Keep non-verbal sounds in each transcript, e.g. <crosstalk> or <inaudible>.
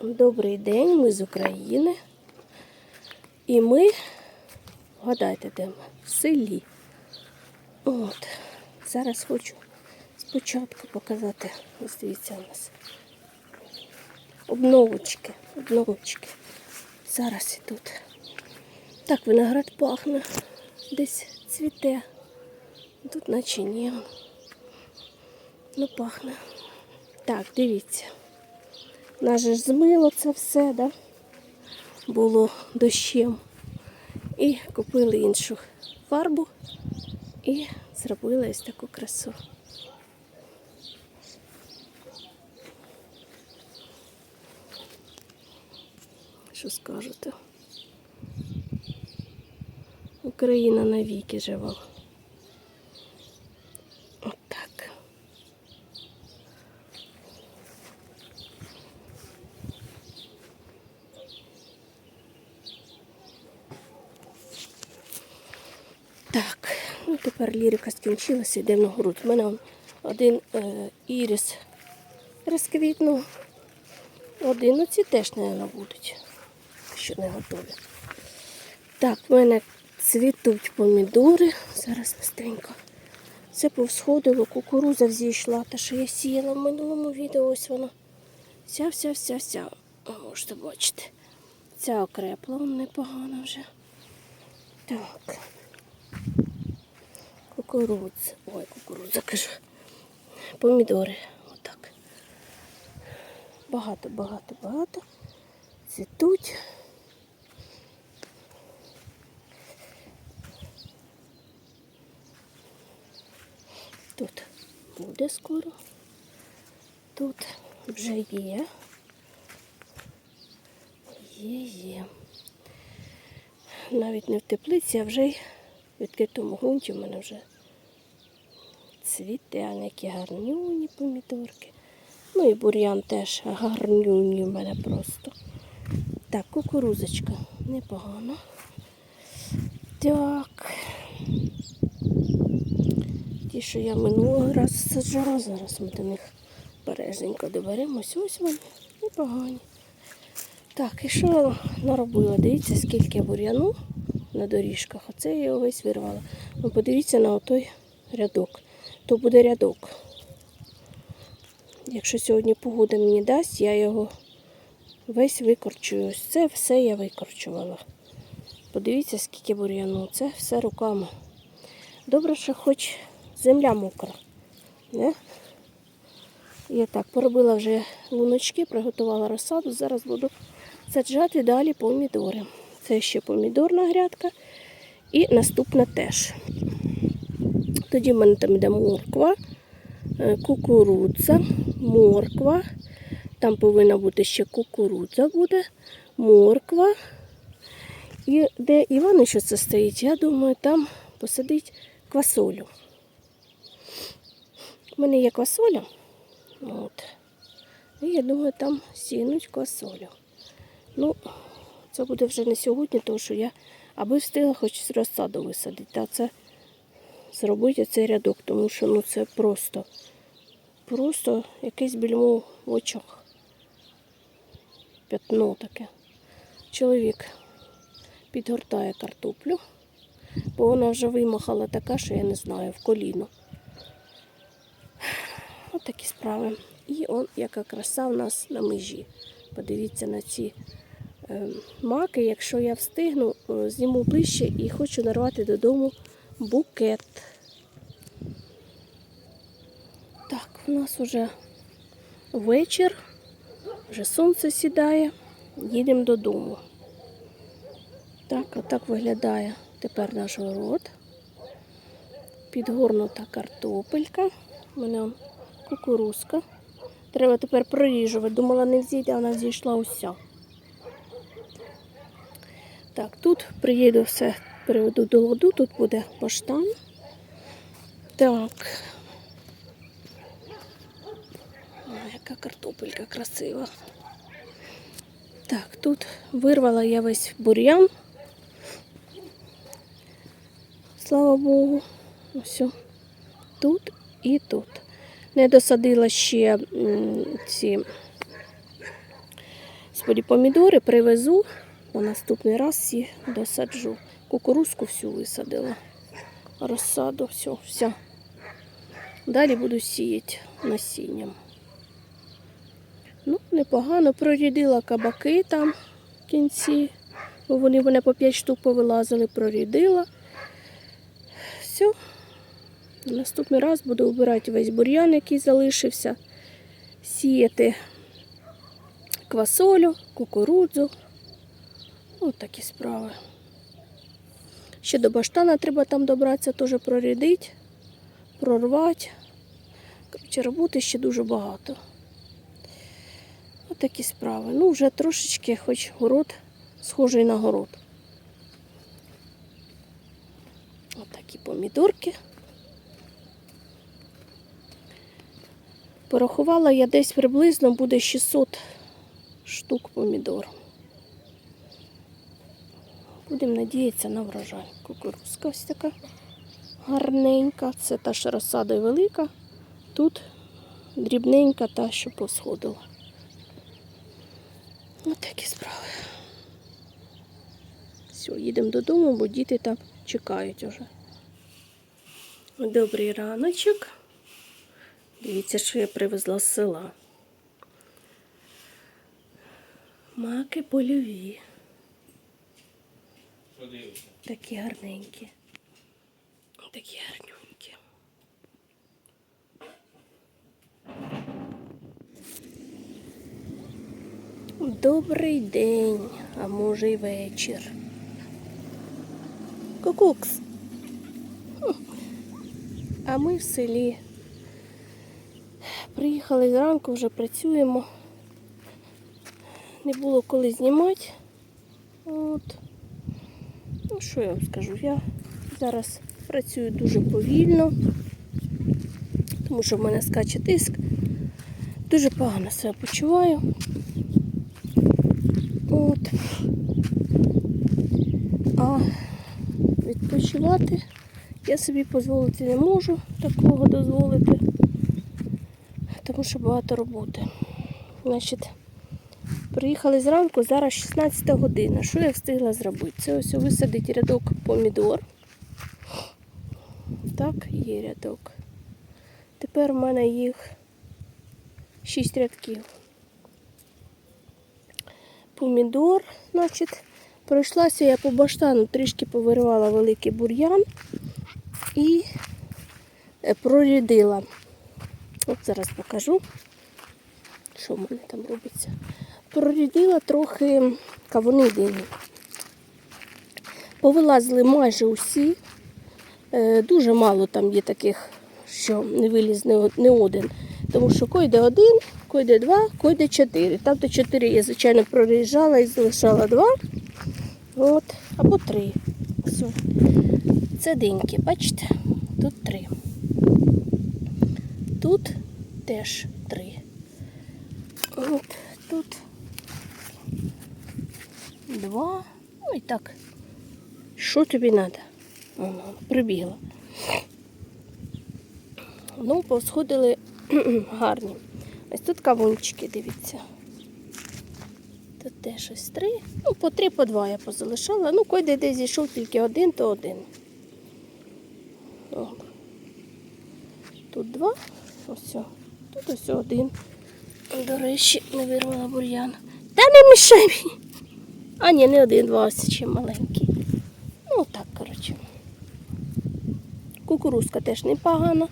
Добрий день, ми з України. І ми, гадайте, де ми? В селі. От. Зараз хочу спочатку показати. Ось дивіться у нас. Обновочки, обновочки. Зараз і тут. Так, виноград пахне. Десь цвіте. Тут наче ні. Ну пахне. Так, дивіться. Нас же змило це все, да? було дощем. І купили іншу фарбу і зробили ось таку красу. Що скажете? Україна навіки жива. Отак. Так, ну тепер лірика скінчилася, йдемо на груд. У мене один е, ірис розквітнув. Один, ну ці теж, мабуть, будуть, що не готові. Так, в мене цвітуть помідори. Зараз быстренько. Це повсходило, кукуруза взійшла, та що я сіяла в минулому відео, ось вона. Вся, вся, вся, вся. Можете бачити. Ця окрепла, непогана вже. Так. Кукурудза. Ой, кукурудза кажу. Помідори. Отак. Багато, багато, багато. Цвітуть. Тут буде скоро. Тут вже є. Є, є. Навіть не в теплиці, а вже й в відкритому ґрунті в мене вже цвіте, а які гарнюні помідорки. Ну і бур'ян теж гарнюні в мене просто. Так, кукурузочка непогано. Так. Ті, що я минулого разу саджала, зараз ми до них бережненько доберемось. Ось вони непогані. Так, і що наробила? Дивіться, скільки бур'яну на доріжках. Оце я його весь вирвала. Ну, подивіться на той рядок. То буде рядок. Якщо сьогодні погода мені дасть, я його весь викорчую. Ось це все я викорчувала. Подивіться, скільки бур'яну. Це все руками. Добре, що хоч земля мокра. Не? Я так поробила вже луночки, приготувала розсаду. Зараз буду саджати далі помідори. Це ще помідорна грядка. І наступна теж. Тоді в мене там йде морква, е, кукурудза, морква. Там повинна бути ще кукурудза буде, морква. І де Іван що це стоїть, я думаю, там посадить квасолю. У мене є квасоля. От. І я думаю, там сінуть квасолю. Ну, це буде вже не сьогодні, тому що я аби встигла хоч розсаду висадити. А це зробити цей рядок, тому що ну, це просто, просто якесь більмо в очах. П'ятно таке. Чоловік підгортає картоплю, бо вона вже вимахала така, що я не знаю, в коліно. Ось такі справи. І он яка краса в нас на межі. Подивіться на ці е, маки. Якщо я встигну, е, зніму ближче і хочу нарвати додому букет. Так, у нас вже вечір, вже сонце сідає, їдемо додому. Так, отак виглядає тепер наш город. Підгорнута картопелька. У мене кукурузка. Треба тепер проріжувати. Думала, не взійде, а вона зійшла уся. Так, тут приїду все, приведу до ладу, тут буде баштан. Так. Ой, яка картопелька красива. Так, тут вирвала я весь бур'ян. Слава Богу. Ось. Тут і тут. Не досадила ще ці господі, помідори привезу, на наступний раз всі досаджу. Кукурузку всю висадила. Розсаду, все, все. Далі буду сіяти насінням. Ну, непогано прорідила кабаки там в кінці. Бо вони мене по 5 штук повилазили, прорідила. Все. Наступний раз буду вбирати весь бур'ян, який залишився, сіяти квасолю, кукурудзу. Ось такі справи. Ще до баштана треба там добратися, теж прорядити, прорвати. Коротше, роботи ще дуже багато. Ось такі справи. Ну, вже трошечки, хоч город схожий на город. Ось такі помідорки. Порахувала я десь приблизно буде 600 штук помідор. Будемо надіятися на врожай. Кукурузка ось така гарненька. Це та, що розсада велика. Тут дрібненька та, що посходила. Ось такі справи. Все, їдемо додому, бо діти там чекають уже. Добрий раночок. Дивіться, що я привезла з села. Маки польові. Подивися. Такі гарненькі. Такі гарненькі. Добрий день, а може й вечір. Кукукс. А ми в селі. Приїхали зранку, вже працюємо. Не було коли знімати. От. Що я вам скажу? Я зараз працюю дуже повільно, тому що в мене скаче тиск. Дуже погано себе почуваю. От. А відпочивати я собі дозволити не можу такого дозволити, тому що багато роботи. Значить, Приїхали зранку, зараз 16 година. Що я встигла зробити? Це ось висадити рядок помідор. Так, є рядок. Тепер в мене їх 6 рядків. Помідор, значить, пройшлася я по баштану, трішки повиривала великий бур'ян і е, прорядила. От зараз покажу, що в мене там робиться прорядила трохи кавуни дині. Повилазили майже усі. Е, Дуже мало там є таких, що не виліз не один. Тому що койде один, койде два, койде чотири. Там до чотири я, звичайно, проріжала і залишала два. От, або три. Все. Це диньки, бачите? Тут три. Тут теж три. От, тут два. Ну і так. Що тобі треба? Прибігла. Ну, посходили <clears throat> гарні. Ось тут кавунчики, дивіться. Тут теж ось три. Ну, по три, по два я позалишала. Ну, койде де зійшов тільки один, то один. Тут два. Ось. Тут ось один. До речі, не вирвала бур'ян. Та не мішай мені. А ні, не один, два ось ще маленький. Ну так, коротше. Кукурузка теж непогана.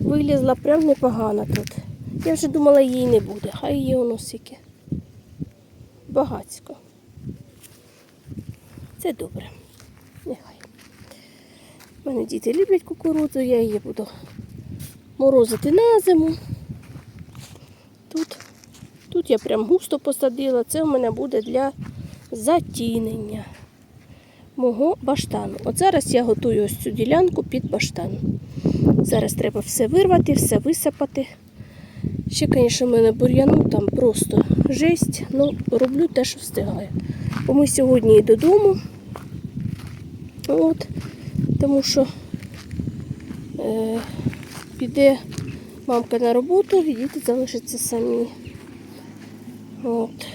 Вилізла прям непогано тут. Я вже думала, її не буде, хай її воно сіки. Багацько. Це добре. Нехай. У мене діти люблять кукурудзу, я її буду морозити на зиму. Тут, тут я прям густо посадила. Це в мене буде для затінення мого баштану. От зараз я готую ось цю ділянку під баштан. Зараз треба все вирвати, все висипати. Ще, звісно, в мене бур'яну там просто жесть, ну роблю те, що встигаю. Бо ми сьогодні і додому. От, тому що е, піде мамка на роботу, і діти залишаться самі. От.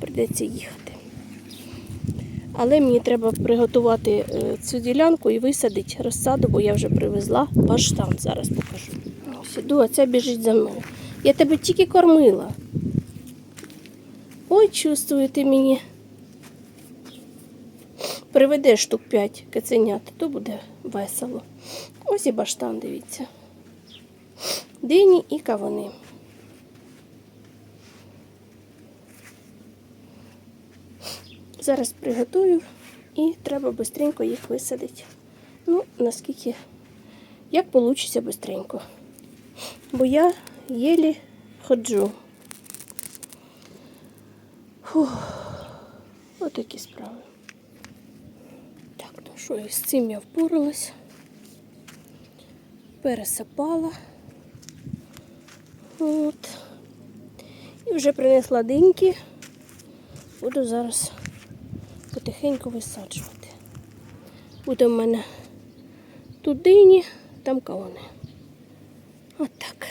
прийдеться їхати. Але мені треба приготувати е, цю ділянку і висадити розсаду, бо я вже привезла баштан. Зараз покажу. Ось іду, а ця біжить за мною. Я тебе тільки кормила. Ой, чувствую ти мені. Приведеш штук 5 каценят, то буде весело. Ось і баштан, дивіться. Дині і кавуни. Зараз приготую і треба швидко їх висадити. Ну, наскільки, як вийде швидко. Бо я єлі ходжу. Фух. Отакі справи. Так, ну що, з цим я впоралась. Пересипала. От. І вже принесла диньки. Буду зараз потихеньку висаджувати. Буде в мене тут дині, там кавуни. От так.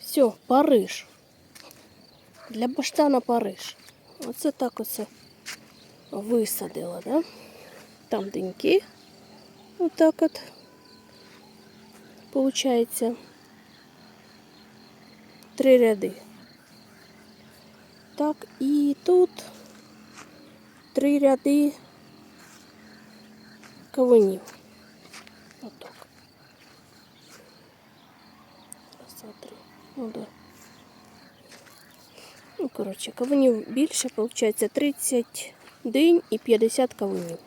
Все, Париж. Для баштана Париж. Оце так оце висадила, да? Там деньки. Отак от. Получається три ряди. Так, і тут три ряди кавунів. Отак. Раз, два, три. Ну, да. Ну, коротше, кавунів більше, виходить 30 динь і 50 кавунів.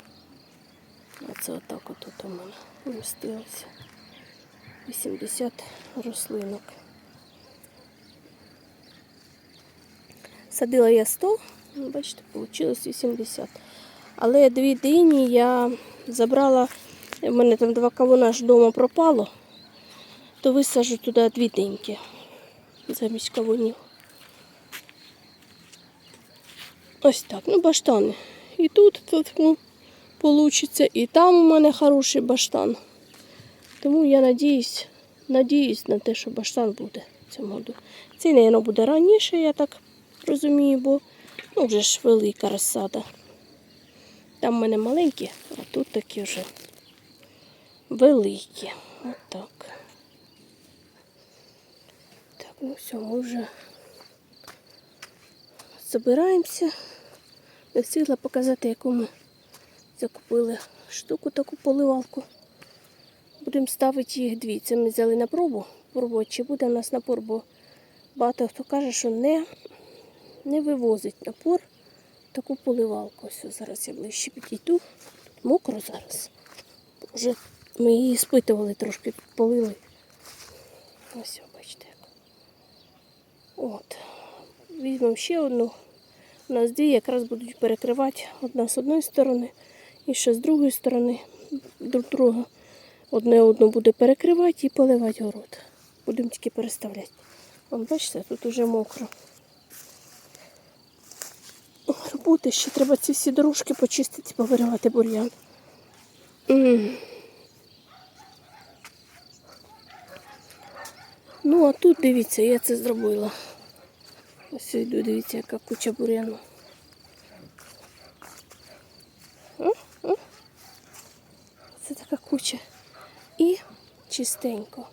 Оце отак от тут у мене вмістилося. 80 рослинок. Садила я 100, ну, бачите, вийшло 80. Але дві дині я забрала, в мене там два кавуна ж вдома пропало, то висаджу туди дві диньки замість кавунів. Ось так, ну баштани. І тут, тут ну, получиться, і там у мене хороший баштан. Тому я надіюсь, надіюсь на те, що баштан буде цьому. Цей, мабуть, буде раніше, я так розумію, бо ну, вже ж велика розсада. Там в мене маленькі, а тут такі вже великі. Отак. Так, ну все, ми вже забираємося. Не встигла показати, яку ми закупили штуку, таку поливалку. Будемо ставити їх дві. Це ми взяли на пробу. Пробувати, чи буде у нас напор, бо багато хто каже, що не, не вивозить напор таку поливалку. Ось зараз я ближче підійду. Тут мокро зараз. Вже ми її спитували трошки, полили. Ось, бачите. От. Візьмемо ще одну. У нас дві якраз будуть перекривати одна з одної сторони і ще з другої сторони друг друга. Одне одну буде перекривати і поливати город. Будемо тільки переставляти. Вон, бачите, тут уже мокро. Роботи ще треба ці всі дорожки почистити повиривати бур'ян. Ну, а тут дивіться, я це зробила. Ось йду, дивіться, яка куча бур'яну. Це така куча. І чистенько.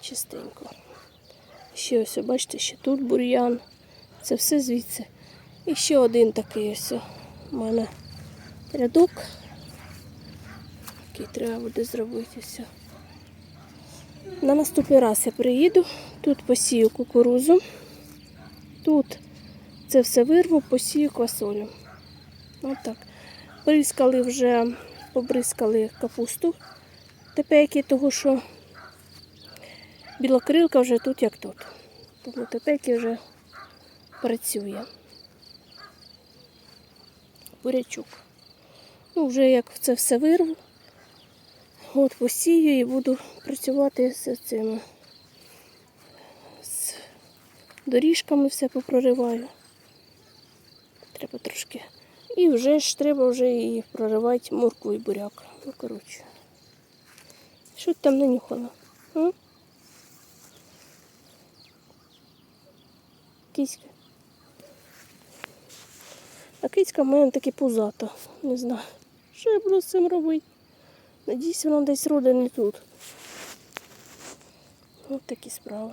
Чистенько. Ще ось, бачите, ще тут бур'ян. Це все звідси. І ще один такий ось у мене рядок. Який треба буде зробити все. На наступний раз я приїду, тут посію кукурузу. Тут це все вирву, посію квасолю. Отак. Бризкали вже, побризкали капусту. Тепеки, того що білокрилка вже тут як тут. Тому тепеки вже працює. Бурячок. Ну, вже як це все вирву, от посію і буду працювати з цими з доріжками все попрориваю. Треба трошки. І вже ж треба вже і проривати моркву і буряк. Ну, коротше. Що ти там нанюхала? А? А кицька в мене таки пузата. Не знаю. Що я буду з цим робити? Надіюсь, вона десь роде тут. Ось такі справи.